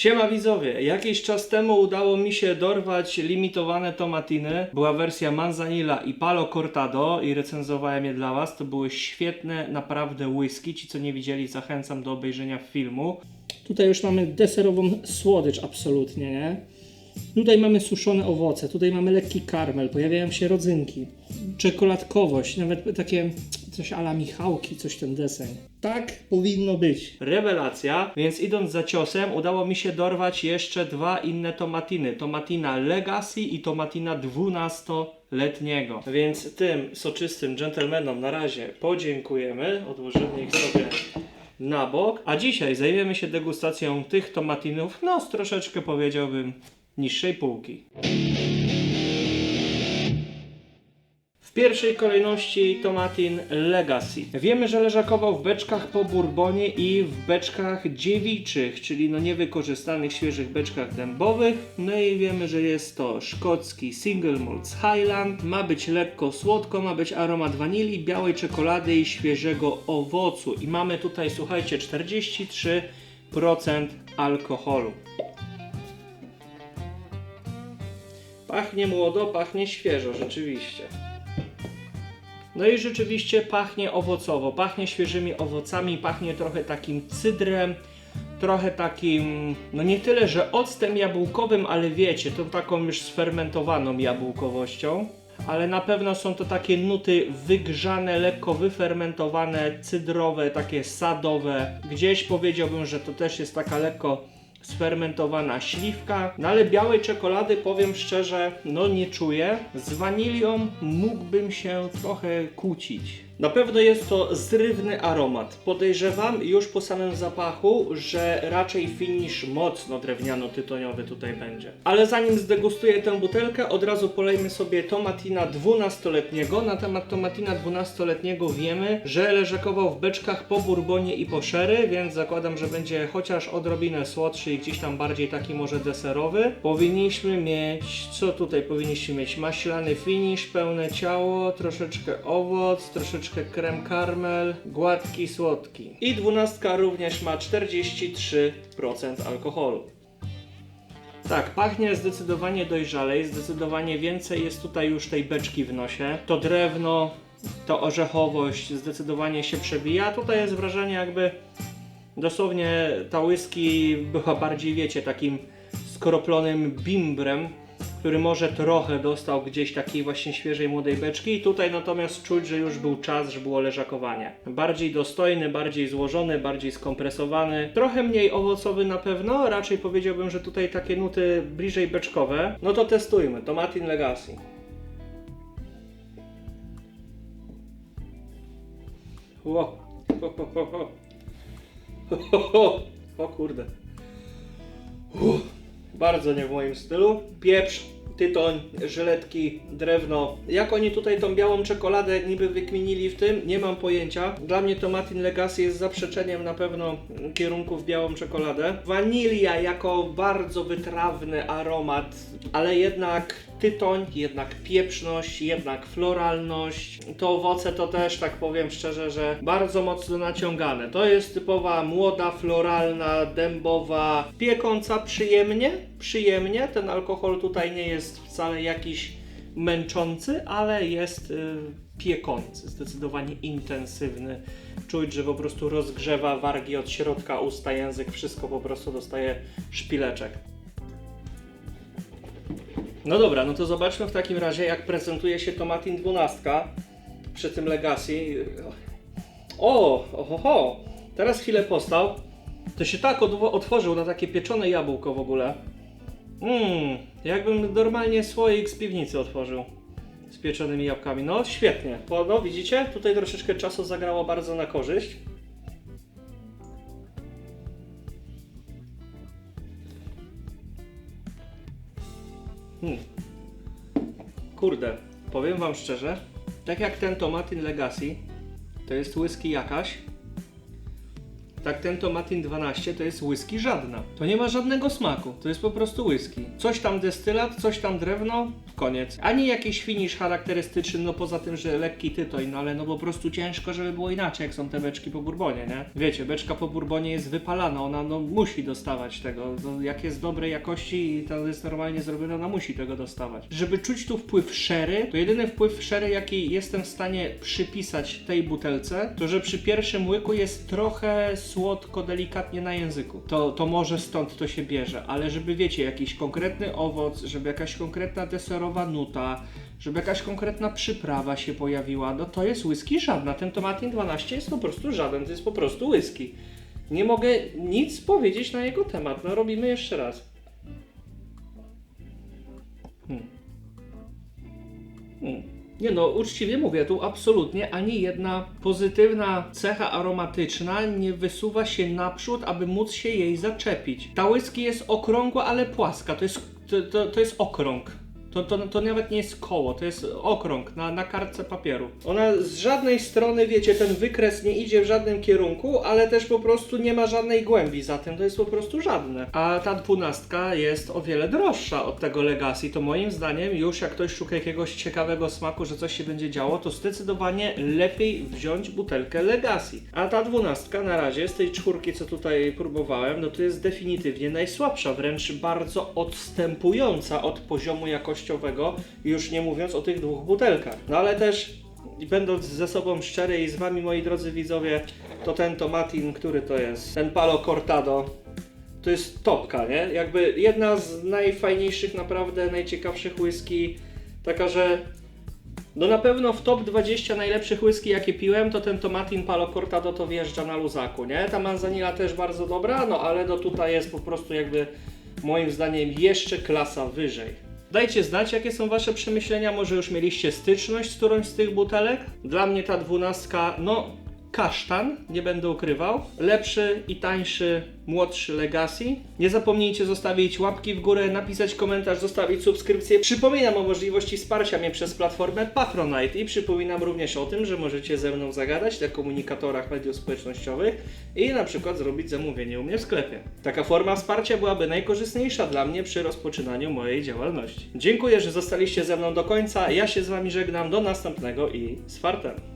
Siema widzowie, jakiś czas temu udało mi się dorwać limitowane tomatiny. Była wersja Manzanilla i Palo Cortado i recenzowałem je dla Was. To były świetne, naprawdę whisky. Ci co nie widzieli zachęcam do obejrzenia filmu. Tutaj już mamy deserową słodycz absolutnie, nie? Tutaj mamy suszone owoce, tutaj mamy lekki karmel, pojawiają się rodzynki, czekoladkowość, nawet takie coś ala Michałki, coś ten deseń. Tak powinno być. Rewelacja, więc idąc za ciosem udało mi się dorwać jeszcze dwa inne tomatiny. Tomatina Legacy i tomatina 12-letniego. Więc tym soczystym gentlemanom na razie podziękujemy, odłożymy ich sobie na bok. A dzisiaj zajmiemy się degustacją tych tomatinów, no z troszeczkę powiedziałbym niższej półki. W pierwszej kolejności Tomatin Legacy. Wiemy, że leżakował w beczkach po bourbonie i w beczkach dziewiczych, czyli no niewykorzystanych świeżych beczkach dębowych. No i wiemy, że jest to szkocki Single Malt z Highland. Ma być lekko słodko, ma być aromat wanilii, białej czekolady i świeżego owocu. I mamy tutaj, słuchajcie, 43% alkoholu. Pachnie młodo, pachnie świeżo, rzeczywiście. No i rzeczywiście pachnie owocowo, pachnie świeżymi owocami, pachnie trochę takim cydrem, trochę takim, no nie tyle, że octem jabłkowym, ale wiecie, tą taką już sfermentowaną jabłkowością. Ale na pewno są to takie nuty wygrzane, lekko wyfermentowane, cydrowe, takie sadowe. Gdzieś powiedziałbym, że to też jest taka lekko sfermentowana śliwka. No ale białej czekolady powiem szczerze, no nie czuję. Z wanilią mógłbym się trochę kłócić. Na pewno jest to zrywny aromat. Podejrzewam już po samym zapachu, że raczej finish mocno drewniano-tytoniowy tutaj będzie. Ale zanim zdegustuję tę butelkę, od razu polejmy sobie tomatina 12-letniego. Na temat tomatina 12-letniego wiemy, że leżakował w beczkach po bourbonie i po sherry, więc zakładam, że będzie chociaż odrobinę słodszy i gdzieś tam bardziej taki może deserowy. Powinniśmy mieć, co tutaj powinniśmy mieć? Maślany finish, pełne ciało, troszeczkę owoc, troszeczkę krem karmel, gładki, słodki. I dwunastka również ma 43% alkoholu. Tak, pachnie zdecydowanie dojrzalej, zdecydowanie więcej jest tutaj już tej beczki w nosie. To drewno, to orzechowość zdecydowanie się przebija. Tutaj jest wrażenie jakby dosłownie ta whisky była bardziej, wiecie, takim skroplonym bimbrem, który może trochę dostał gdzieś takiej właśnie świeżej młodej beczki i tutaj natomiast czuć, że już był czas, że było leżakowanie. Bardziej dostojny, bardziej złożony, bardziej skompresowany, trochę mniej owocowy na pewno, raczej powiedziałbym, że tutaj takie nuty bliżej beczkowe. No to testujmy, Tomatin Legacy. Ło. Ho, ho, ho, ho. Ho, ho, ho. O kurde. Uff, bardzo nie w moim stylu. Pieprz, tytoń, żyletki, drewno. Jak oni tutaj tą białą czekoladę niby wykminili w tym, nie mam pojęcia. Dla mnie Tomatin Legacy jest zaprzeczeniem na pewno kierunku w białą czekoladę. Wanilia jako bardzo wytrawny aromat, ale jednak tytoń, jednak pieprzność, jednak floralność. To owoce to też, tak powiem szczerze, że bardzo mocno naciągane. To jest typowa młoda, floralna, dębowa, piekąca przyjemnie, przyjemnie. Ten alkohol tutaj nie jest wcale jakiś męczący, ale jest y, piekący, zdecydowanie intensywny. Czuć, że po prostu rozgrzewa wargi od środka, usta, język, wszystko po prostu dostaje szpileczek. No dobra, no to zobaczmy w takim razie, jak prezentuje się Tomatin 12 przy tym Legacy. O, oho, ho. Teraz chwilę postał. To się tak otworzył na takie pieczone jabłko w ogóle. Mmm, jakbym normalnie słoik z piwnicy otworzył. Z pieczonymi jabłkami. No, świetnie. No, widzicie? Tutaj troszeczkę czasu zagrało bardzo na korzyść. Hmm. Kurde, powiem wam szczerze, tak jak ten Tomatin Legacy, to jest whisky jakaś, Tak ten Tomatin 12 to jest whisky żadna. To nie ma żadnego smaku, to jest po prostu whisky. Coś tam destylat, coś tam drewno, koniec. Ani jakiś finish charakterystyczny, no poza tym, że lekki tytoń, no ale no po prostu ciężko, żeby było inaczej, jak są te beczki po bourbonie, nie? Wiecie, beczka po bourbonie jest wypalana, ona no musi dostawać tego. No, jak jest dobrej jakości i to jest normalnie zrobione, ona musi tego dostawać. Żeby czuć tu wpływ sherry, to jedyny wpływ sherry, jaki jestem w stanie przypisać tej butelce, to że przy pierwszym łyku jest trochę słodko, delikatnie na języku. To, to może stąd to się bierze, ale żeby wiecie, jakiś konkretny owoc, żeby jakaś konkretna deserowa nuta, żeby jakaś konkretna przyprawa się pojawiła, no to jest whisky żadna. Ten Tomatin 12 jest po prostu żaden, to jest po prostu whisky. Nie mogę nic powiedzieć na jego temat. No robimy jeszcze raz. Hmm. Hmm. Nie no, uczciwie mówię, tu absolutnie ani jedna pozytywna cecha aromatyczna nie wysuwa się naprzód, aby móc się jej zaczepić. Ta whisky jest okrągła, ale płaska. To jest, to, to, to jest okrąg. To, to, to nawet nie jest koło, to jest okrąg na, na kartce papieru. Ona z żadnej strony, wiecie, ten wykres nie idzie w żadnym kierunku, ale też po prostu nie ma żadnej głębi za tym, to jest po prostu żadne. A ta dwunastka jest o wiele droższa od tego Legacy, to moim zdaniem już jak ktoś szuka jakiegoś ciekawego smaku, że coś się będzie działo, to zdecydowanie lepiej wziąć butelkę Legacy. A ta dwunastka na razie z tej czwórki, co tutaj próbowałem, no to jest definitywnie najsłabsza, wręcz bardzo odstępująca od poziomu jakościowego, już nie mówiąc o tych dwóch butelkach. No ale też będąc ze sobą szczery i z wami moi drodzy widzowie, to ten Tomatin, który to jest? Ten Palo Cortado. To jest topka, nie? Jakby jedna z najfajniejszych, naprawdę najciekawszych whisky. Taka, że no na pewno w top 20 najlepszych whisky jakie piłem, to ten Tomatin Palo Cortado to wjeżdża na luzaku, nie? Ta Manzanilla też bardzo dobra, no ale no tutaj jest po prostu jakby moim zdaniem jeszcze klasa wyżej. Dajcie znać, jakie są Wasze przemyślenia, może już mieliście styczność z którąś z tych butelek? Dla mnie ta dwunastka, no kasztan, nie będę ukrywał. Lepszy i tańszy, młodszy Legacy. Nie zapomnijcie zostawić łapki w górę, napisać komentarz, zostawić subskrypcję. Przypominam o możliwości wsparcia mnie przez platformę Patronite i przypominam również o tym, że możecie ze mną zagadać na komunikatorach mediów społecznościowych i na przykład zrobić zamówienie u mnie w sklepie. Taka forma wsparcia byłaby najkorzystniejsza dla mnie przy rozpoczynaniu mojej działalności. Dziękuję, że zostaliście ze mną do końca. Ja się z Wami żegnam. Do następnego i z fartem.